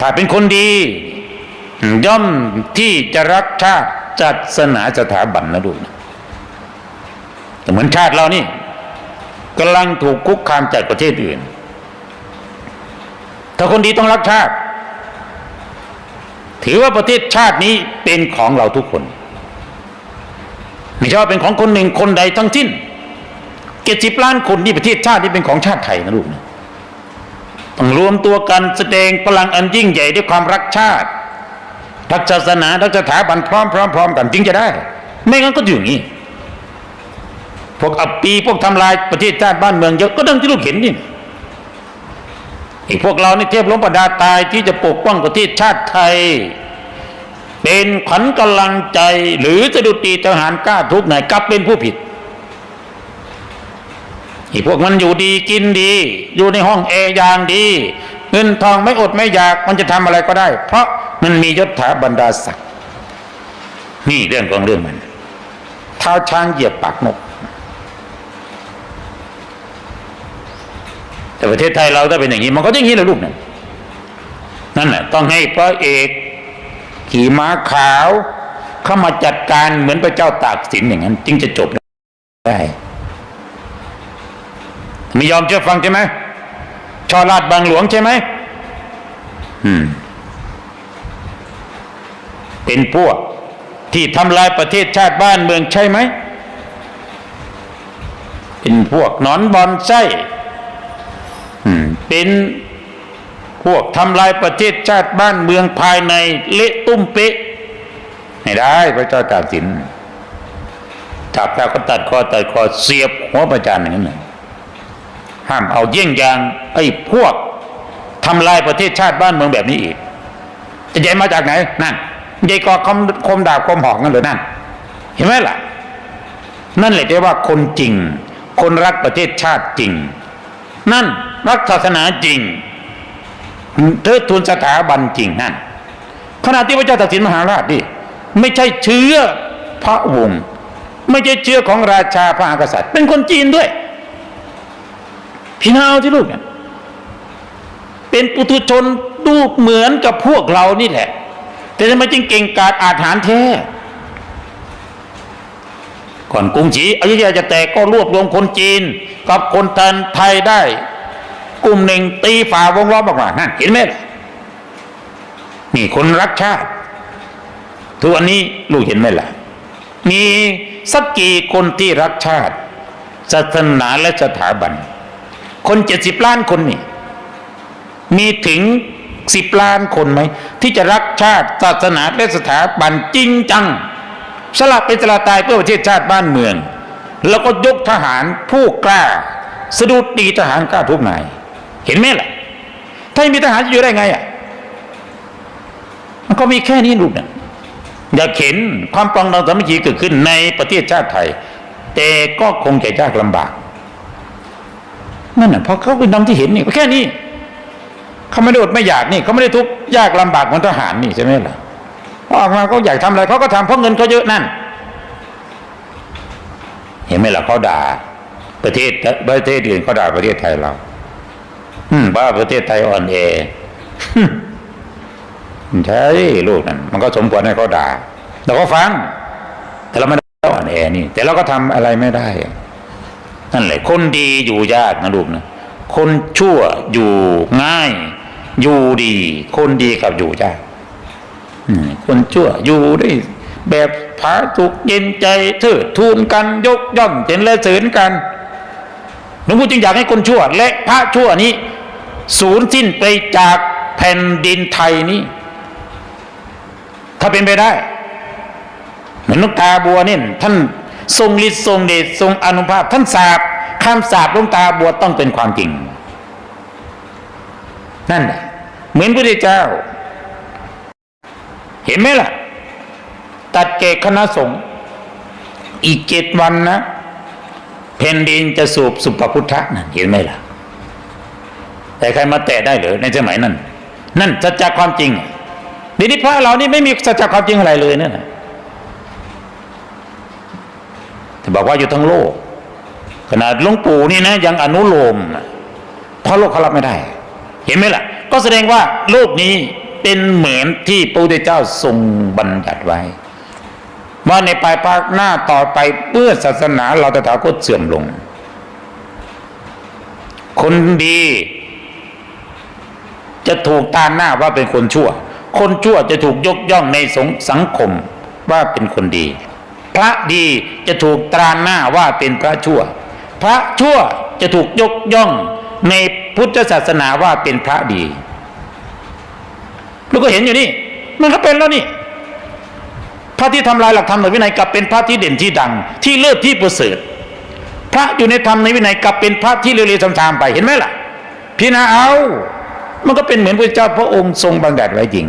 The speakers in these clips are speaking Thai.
ถ้าเป็นคนดี ย่อมที่จะรักชาติศาสนาสถาบันนะลูกนะแต่เหมือนชาติเรานี่กำลังถูกคุกคามจากประเทศอื่น ถ้าคนดีต้องรักชาติ ถือว่าประเทศชาตินี้เป็นของเราทุกคน ไม่ใช่ว่าเป็นของคนหนึ่งคนใดทั้งสิ้นเจ็ดสิบล้านคนที่ประเทศชาตินี้เป็นของชาติไทยนะลูกนะ ต้องรวมตัวกันแสดงพลังอันยิ่งใหญ่ด้วยความรักชาติรักศาสนารักสถาบันพร้อมพร้อมพร้อมกันจึงจะได้ ไม่งั้นก็อยู่อย่างนี้ พวกอับปีพวกทำลายประเทศชาติบ้านเมืองเยอะก็ดังที่ลูกเห็นนี่ไอ้พวกเรานี่เทียบล้มประดาตายที่จะปกป้องประเทศชาติไทย เป็นขวัญกำลังใจหรือจะดุตีทหารกล้าทุกไหนกลับเป็นผู้ผิด ไอ้พวกมันอยู่ดีกินดี อยู่ในห้องแอร์ยางดี เงินทองไม่อดไม่อยากมันจะทำอะไรก็ได้ เพราะมันมียศถาบรรดาศักดิ์นี่เรื่องของเรื่องมันเท้าช้างเหยียบปากนก แต่ประเทศไทยเราถ้าเป็นอย่างนี้มันก็อย่างนี้แหละลูกนั่นนั่นแหละต้องให้พระเอกขี่ม้าขาวเข้ามาจัดการเหมือนพระเจ้าตากสินอย่างนั้น จึงจะจบได้ ไม่ยอมเชื่อฟังใช่ไหมชอราดบางหลวงใช่ไหมอืม เป็นพวกที่ทำลายประเทศชาติบ้านเมืองใช่ไหม เป็นพวกนอนบอลไส้อืมเป็นพวกทำลายประเทศชาติบ้านเมืองภายในเละตุ้มเป๊ะไม่ได้พระเจ้าตากสินจับแล้วก็ตัดคอตัดคอเสียบหัวประจานอย่างนั้นเลย ห้ามเอาเยี่ยงอย่างไอ้พวกทำลายประเทศชาติบ้านเมืองแบบนี้อีกจะใหญ่มาจากไหนนั่นใหญ่กอคมคมดาบคมหอกนั่นเลยนั่น เห็นไหมล่ะ นั่นแหละเรียกว่าคนจริง คนรักประเทศชาติจริง นั่นรักศาสนาจริงเทิดทูนสถาบันจริงนั่นขณะที่พระเจ้าตากสินมหาราชดิไม่ใช่เชื้อพระวงศ์ไม่ใช่เชื้อของราชาพระมหากษัตริย์ เป็นคนจีนด้วย พี่น้าเอาที่ลูกเนี่ยเป็นปุถุชนดูเหมือนกับพวกเรานี่แหละ แต่ทำไมจึงเก่งกาจอาถรรพ์แท้ก่อนกรุงศรีอยุธยาจะแตกก็รวบรวมคนจีน กับคนไทยไทยได้ กลุ่มหนึ่งตีฝ่าวงล้อมออกมานั่นเห็นไหมล่ะนี่คนรักชาติ ทุกวันนี้ลูกเห็นไหมล่ะ มีสักกี่คนที่รักชาติศาสนาและสถาบัน คนเจ็ดสิบล้านคนนี่ มีถึงสิบล้านคนไหม ที่จะรักชาติศาสนาและสถาบันจริงจัง สละเป็นสละตายเพื่อประเทศชาติบ้านเมือง แล้วก็ยกทหารผู้กล้า สะดุดตีทหารกล้าทุกนาย เห็นไหมล่ะ ถ้าไม่มีทหารจะอยู่ได้ไงอะมันก็มีแค่นี้ลูกนะอยากเห็นความปรองดองสามัคคีเกิดขึ้นในประเทศชาติไทย แต่ก็คงจะยากลำบาก นั่นน่ะเพราะเขาเป็นดังที่เห็นนี่แค่นี้เขาไม่ได้อดไม่อยากนี่เขาไม่ได้ทุกข์ยากลำบากเหมือนทหารนี่ใช่ไหมล่ะพอออกมาเขาอยากทำอะไรเขาก็ทำเพราะเงินเขาเยอะนั่น เห็นไหมล่ะเขาด่า ประเทศประเทศอื่นเขาด่าประเทศไทยเราอืมว่าประเทศไทยอ่อนแอใช่ลูกนั่นมันก็สมควรให้เขาด่าเราก็ฟัง แต่เราไม่ได้อ่อนแอนี่ แต่เราก็ทำอะไรไม่ได้ นั่นแหละ คนดีอยู่ยากนะลูกนะคนชั่วอยู่ง่าย อยู่ดี คนดีกับอยู่ยากคนชั่วอยู่ได้แบบผาสุกเย็นใจเทิดทูนกันยกย่องเจนและเสริญกันหลวงพ่อจึงอยากให้คนชั่ว และพระชั่วนี้ สูญสิ้นไปจากแผ่นดินไทยนี้ ถ้าเป็นไปได้ เหมือนนกตาบัวเนี่ยท่าน ทรงฤทธิ์ทรงเดชทรงอนุภาพท่านสาบคำสาบลงตาบัวต้องเป็นความจริง นั่นแหละเหมือนพระเจ้า เห็นไหมล่ะ ตัดเกตคณะสงฆ์อีกเจ็ดวันนะแผ่นดินจะสูบสุปพุทธะนั่นเห็นไหมล่ะ แต่ใครมาแตะได้หรือในสมัยนั้น นั่นสัจจความจริงเดี๋ยวนี้พระเรานี่ไม่มีสัจจความจริงอะไรเลยเนี่ยนะแต่ บอกว่าอยู่ทั้งโลก ขนาดหลวงปู่นี่นะ ยังอนุโลมเพราะโลกเขารับไม่ได้ เห็นไหมล่ะ ก็แสดงว่าโลกนี้เป็นเหมือนที่พระพุทธเจ้าทรงบัญญัติไว้ ว่าในปลายภาคหน้าต่อไปเมื่อศาสนาเราตถาคตเสื่อมลง คนดีจะถูกตาหน้าว่าเป็นคนชั่ว คนชั่วจะถูกยกย่องในสงสังคมว่าเป็นคนดี พระดีจะถูกตราหน้าว่าเป็นพระชั่ว พระชั่วจะถูกยกย่องในพุทธศาสนาว่าเป็นพระดีลูกก็เห็นอยู่นี่ มันก็เป็นแล้วนี่ พระที่ทำลายหลักธรรมในวินัยกลับเป็นพระที่เด่นที่ดัง ที่เลิศที่ประเสริฐพระอยู่ในธรรมในวินัยกลับเป็นพระที่เร็วๆทำๆไปเห็นไหมล่ะพี่นาเอา มันก็เป็นเหมือนพระเจ้าพระองค์ทรงบัญญัติไว้จริง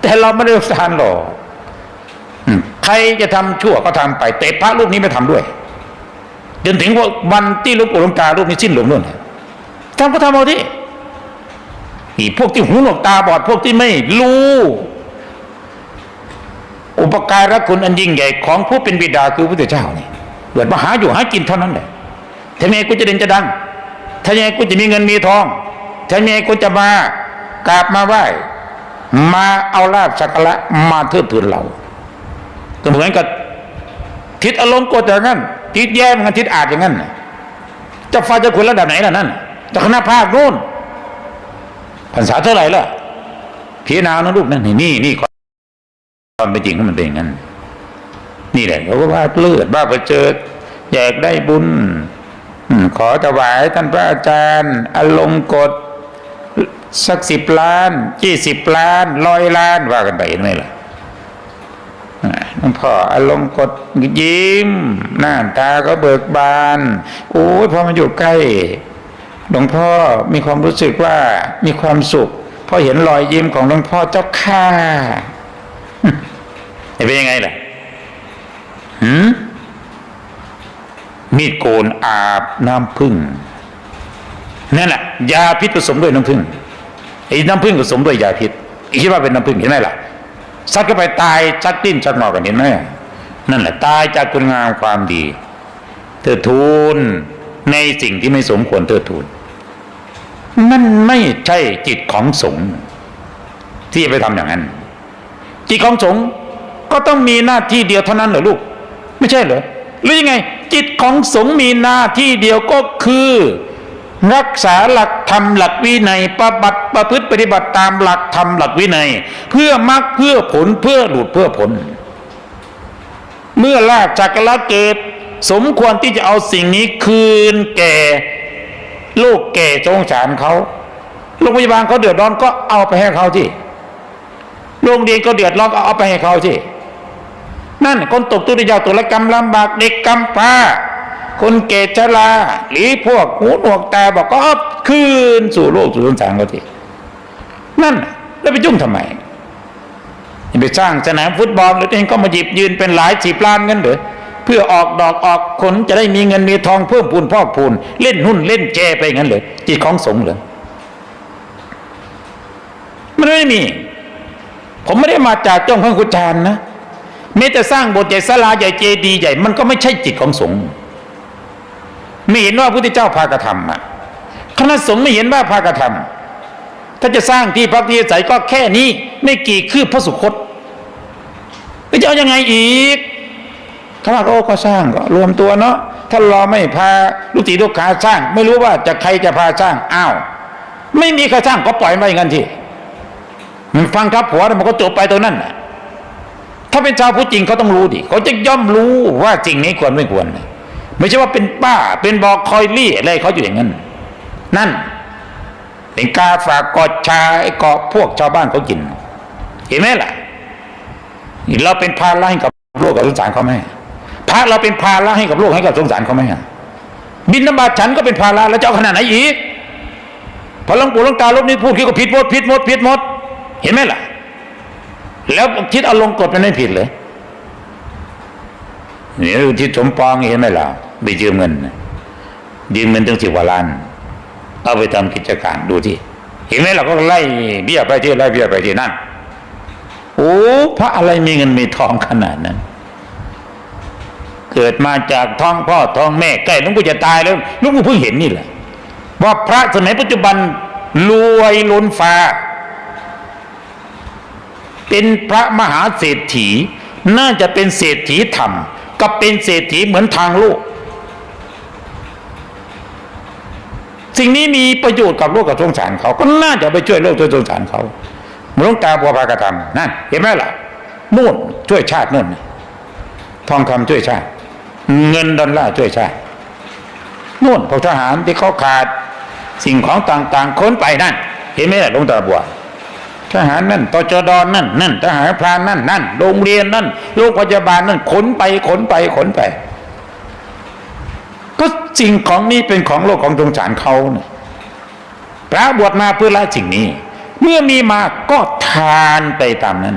แต่เราไม่ได้ทานหรอก ใครจะทำชั่วก็ทำไปแต่พระรูปนี้ไม่ทำด้วย จนถึงว่าวันที่ลูกปู่หลวงตารูปนี้สิ้นลงนู่นทำก็ทำเอาที่พวกที่หูหนวกตาบอดพวกที่ไม่รู้ อุปการะคุณอันยิ่งใหญ่ของผู้เป็นบิดาคือพระเจ้านี่เกิดมาหาอยู่หากินเท่านั้นแหละทำไมกูจะเด่นจะดังทำไมกูจะมีเงินมีทองทำไมกูจะมากราบมาไหว้มาเอาลาบสักการะมาเทิดทูนเรา ก็เหมือนกับทิศอารมณ์กดอย่างนั้นทิศแย่เหมือนกันทิศอาจอย่างนั้นจะฟ้าจะคุณระดับไหนล่ะนั่นจะคณะภาคนู่นภาษาเท่าไหร่ล่ะพิจารณานะลูกนั่นนี่นี่นี่ความเป็นจริงของมันเป็นอย่างนั้น นี่แหละเขาก็ว่าเลือดว่าประเจิดอยากได้บุญขอถวายท่านพระอาจารย์อลงกฎสักสิบล้านยี่สิบล้านร้อยล้านว่ากันไปเห็นไหมล่ะ หลวงพ่ออารมณ์กดยิ้ม หน้าตาก็เบิกบานโอ้ยพอมาอยู่ใกล้ หลวงพ่อมีความรู้สึกว่ามีความสุขพราะเห็นรอยยิ้มของหลวงพ่อเจ้าข้าจะเป็นยังไงล่ะหืมมีดโกนอาบน้ำพึ่งนั่นแหละยาพิษผสมด้วยน้ำพึ่งไอ้น้ำพึ่งผสมด้วยยาพิษคิดว่าเป็นน้ำพึ่งเห็นไหมล่ะ ซัดเข้าไปตายชักดิ้นชักงอกันเห็นไหมนั่นแหละตายจากคุณงามความดี เธอทูลในสิ่งที่ไม่สมควรเธอทูลมันไม่ใช่จิตของสงฆ์ที่ไปทำอย่างนั้น จิตของสงฆ์ก็ต้องมีหน้าที่เดียวเท่านั้นเหรอลูก ไม่ใช่เหรอหรือยังไง จิตของสงฆ์มีหน้าที่เดียวก็คือ รักษาหลักธรรมหลักวินัยปฏิบัติประพฤติปฏิบัติตามหลักธรรมหลักวินัย เพื่อมรรคเพื่อผลเพื่อหลุดเพื่อผล เมื่อลาบจากกละเกิดสมควรที่จะเอาสิ่งนี้คืนแก่ลูกแก่สงสารเขาโรงพยาบาลเขาเดือดร้อนก็เอาไปให้เขาที่โรงเรียนก็เดือดร้อนก็เอาไปให้เขาที่นั่นคนตกตุกยากตัวละกรรมลำบากเด็กกำพร้าคนเกศชราหรือพวกหูหนวกตาบอกก็คืนสู่โลกสู่สงสารเขาที่นั่นแล้วไปยุ่งทำไม ไปสร้างสนามฟุตบอลหรือเองก็มาหยิบยืนเป็นหลายสิบล้านเงินเหรอเพื่อออกดอกออกผลจะได้มีเงินมีทองเพิ่มพูนพอกพูน เล่นหุ้นเล่นแจไปงั้นเลยจิตของสงเหรอมันไม่มี ผมไม่ได้มาจากจ้องข้างคุจานนะแม้แต่สร้างโบสถ์ใหญ่ศาลาใหญ่เจดีย์ใหญ่ มันก็ไม่ใช่จิตของสงฆ์ไม่เห็นว่าพระพุทธเจ้าพากระทำอะคณะสงฆ์ไม่เห็นว่าพากระทำถ้าจะสร้างที่พักที่อาศัยก็แค่นี้ ไม่กี่คืบพระสุคต จะเอายังไงอีกข้าว่าโอ้ก็สร้างก็รวมตัวเนาะถ้าเราไม่พาลูกศิษย์ลูกค้าสร้าง ไม่รู้ว่าจะใครจะพาสร้างอ้าว ไม่มีใครสร้างก็ปล่อยมาอย่างนั้นทีมันฟังครับผัวมันก็จบไปตรงนั้นน่ะถ้าเป็นชาวพุทธจริงเขาต้องรู้ดิเขาจะย่อมรู้ว่าจริงนี้ควรไม่ควรไม่ใช่ว่าเป็นป้าเป็นบอกคอยลี่อะไรเขาอยู่อย่างนั้น นั่นเป็นกาฝากกอดชาไอ้กาะพวกชาวบ้านเขากิน เห็นไหมล่ะ เราเป็นภาระให้กับโลกกับสงสารเขาไหมพระเราเป็นภาระให้กับโลกให้กับสงสารเขาไหมบินนบาตฉันก็เป็นภาระแล้วจะเอาขนาดไหนอีกพอหลวงปู่หลวงตาลบนี้พูดคิดก็ผิดหมดผิดหมดผิดหมด เห็นไหมล่ะ แล้วทิศอารมณ์กดมันไม่ผิดเลยเนี่ยทิศสมปองเห็นไหมล่ะไปยืมเงินยืมเงินตั้งสิบกว่าล้านเอาไปทำกิจการดูที่เห็นไหมล่ะก็ไล่เบี้ยไปที่ไล่เบี้ยไปที่นั่น โอ้พระอะไรมีเงินมีทองขนาดนั้น เกิดมาจากท้องพ่อท้องแม่ใกล้ลุงปู่จะตายแล้วลุงปู่เพิ่งเห็นนี่แหละ ว่าพระสมัยปัจจุบันรวยล้นฟ้า เป็นพระมหาเศรษฐี น่าจะเป็นเศรษฐีธรรมกับเป็นเศรษฐีเหมือนทางโลกสิ่งนี้มีประโยชน์กับโลกกับสงสารเขา ก็น่าจะไปช่วยโลกช่วยสงสารเขา หมือนหลวงตาบัวพากระทำนั่นเห็นไหมล่ะนู่นช่วยชาตินู่นทองคำช่วยชาติ เงินดอลลาร์ช่วยชาตินู่นพวกทหารที่เขาขาดสิ่งของต่างๆค้นไปนั่น เห็นไหมล่ะหลวงตาบัวทหารนั่นตจดอนนั่นนั่นทหารพรานนั่นนั่นโรงเรียนนั่นโรงพยาบาลนั่นขนไปขนไปขนไป ก็สิ่งของนี้เป็นของโลกของสงสารเขาเนี่ยพระบวชมาเพื่อละสิ่งนี้ เมื่อมีมาก็ทานไปตามนั้น